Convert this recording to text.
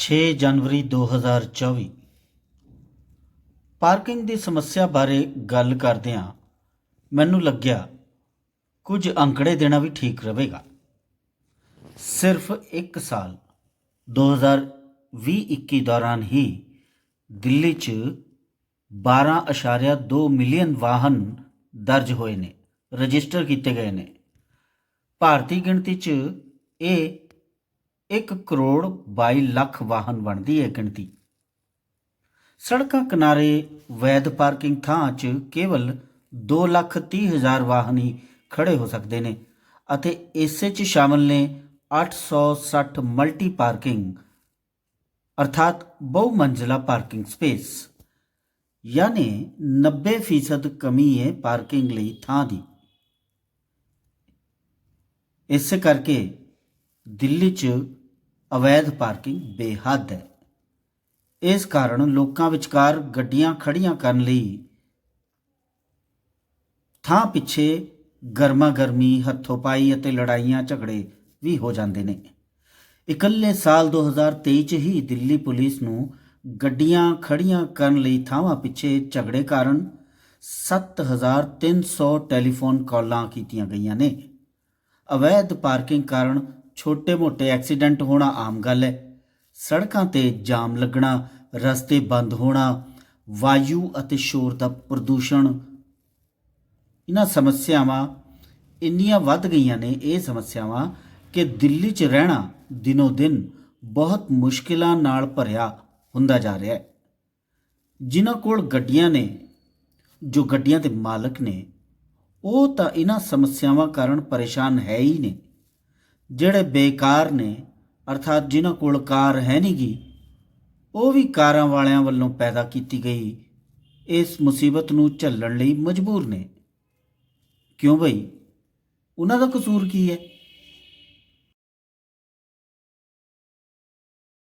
6 ਜਨਵਰੀ 2024 parking ਦੀ ਸਮੱਸਿਆ ਬਾਰੇ ਗੱਲ ਕਰਦਿਆਂ ਮੈਨੂੰ ਲੱਗਿਆ, ਕੁਝ ਅੰਕੜੇ ਦੇਣਾ ਵੀ ਠੀਕ ਰਹੇਗਾ। ਸਿਰਫ 1 ਸਾਲ 2020-21 ਦੌਰਾਨ ਹੀ ਦਿੱਲੀ 'ਚ 12.2 ਮਿਲੀਅਨ ਵਾਹਨ ਦਰਜ ਹੋਏ ਨੇ, ਰਜਿਸਟਰ ਕੀਤੇ ਗਏ ਨੇ। ਭਾਰਤੀ ਗਿਣਤੀ 'ਚ ਇਹ 1 ਕਰੋੜ 22 ਲੱਖ ਵਾਹਨ ਬਣਦੀ ਹੈ ਗਿਣਤੀ। ਸੜਕਾਂ ਕਿਨਾਰੇ ਵੈਧ ਪਾਰਕਿੰਗ ਥਾਂ 'ਚ ਕੇਵਲ 2 ਲੱਖ 30 ਹਜ਼ਾਰ ਵਾਹਨ ਹੀ ਖੜੇ ਹੋ ਸਕਦੇ ਨੇ ਅਤੇ ਇਸੇ 'ਚ ਸ਼ਾਮਲ ਨੇ 860 ਮਲਟੀ ਪਾਰਕਿੰਗ, ਅਰਥਾਤ ਬਹੁ ਮੰਜ਼ਲਾ ਪਾਰਕਿੰਗ ਸਪੇਸ। ਯਾਨੀ 90% ਕਮੀ ਹੈ ਪਾਰਕਿੰਗ ਲਈ ਥਾਂ ਦੀ। ਇਸ ਕਰਕੇ ਦਿੱਲੀ 'ਚ ਅਵੈਧ ਪਾਰਕਿੰਗ ਬੇਹੱਦ ਹੈ। ਇਸ ਕਾਰਨ ਲੋਕਾਂ ਵਿਚਕਾਰ ਗੱਡੀਆਂ ਖੜੀਆਂ ਕਰਨ ਲਈ ਥਾਂ ਪਿੱਛੇ ਗਰਮਾ ਗਰਮੀ ਹੱਥੋਂ-ਪਾਈ ਅਤੇ ਲੜਾਈਆਂ ਝਗੜੇ ਵੀ ਹੋ ਜਾਂਦੇ ਨੇ। ਇਕੱਲੇ ਸਾਲ 2023 ਚ ਹੀ ਦਿੱਲੀ ਪੁਲਿਸ ਨੂੰ ਗੱਡੀਆਂ ਖੜੀਆਂ ਕਰਨ ਲਈ ਥਾਵਾਂ ਪਿੱਛੇ ਝਗੜੇ ਕਾਰਨ 7300 ਟੈਲੀਫੋਨ ਕਾਲਾਂ ਕੀਤੀਆਂ ਗਈਆਂ ਨੇ। ਅਵੈਧ ਪਾਰਕਿੰਗ ਕਾਰਨ ਛੋਟੇ-ਮੋਟੇ ਐਕਸੀਡੈਂਟ ਹੋਣਾ ਆਮ ਗੱਲ ਹੈ। ਸੜਕਾਂ ਤੇ ਜਾਮ ਲੱਗਣਾ, ਰਸਤੇ ਬੰਦ ਹੋਣਾ, ਵਾਯੂ ਅਤੇ ਸ਼ੋਰ ਦਾ ਪ੍ਰਦੂਸ਼ਣ। ਇਹਨਾਂ ਸਮੱਸਿਆਵਾਂ, ਇੰਨੀਆਂ ਵੱਧ ਗਈਆਂ ਨੇ ਇਹ ਸਮੱਸਿਆਵਾਂ ਕਿ ਦਿੱਲੀ 'ਚ ਰਹਿਣਾ ਦਿਨੋ ਦਿਨ ਬਹੁਤ ਮੁਸ਼ਕਿਲਾਂ ਨਾਲ ਭਰਿਆ ਹੁੰਦਾ ਜਾ ਰਿਹਾ ਹੈ। ਜਿਨ੍ਹਾਂ ਕੋਲ ਗੱਡੀਆਂ ਨੇ, ਜੋ ਗੱਡੀਆਂ ਦੇ ਮਾਲਕ ਨੇ, ਉਹ ਤਾਂ ਇਹਨਾਂ ਸਮੱਸਿਆਵਾਂ ਕਾਰਨ ਪਰੇਸ਼ਾਨ ਹੈ ਹੀ ਨੇ। ਜਿਹੜੇ ਬੇਕਾਰ ਨੇ, ਅਰਥਾਤ ਜਿਨ੍ਹਾਂ ਕੋਲ ਕਾਰ ਹੈ ਨਹੀਂਗੀ ਉਹ ਵੀ ਕਾਰਾਂ ਵਾਲਿਆਂ ਵੱਲੋਂ ਪੈਦਾ ਕੀਤੀ ਗਈ। ਇਸ ਮੁਸੀਬਤ ਨੂੰ ਝੱਲਣ ਲਈ ਮਜਬੂਰ ਨੇ। ਕਿਉਂ ਬਈ? ਉਹਨਾਂ ਦਾ ਕਸੂਰ ਕੀ ਹੈ?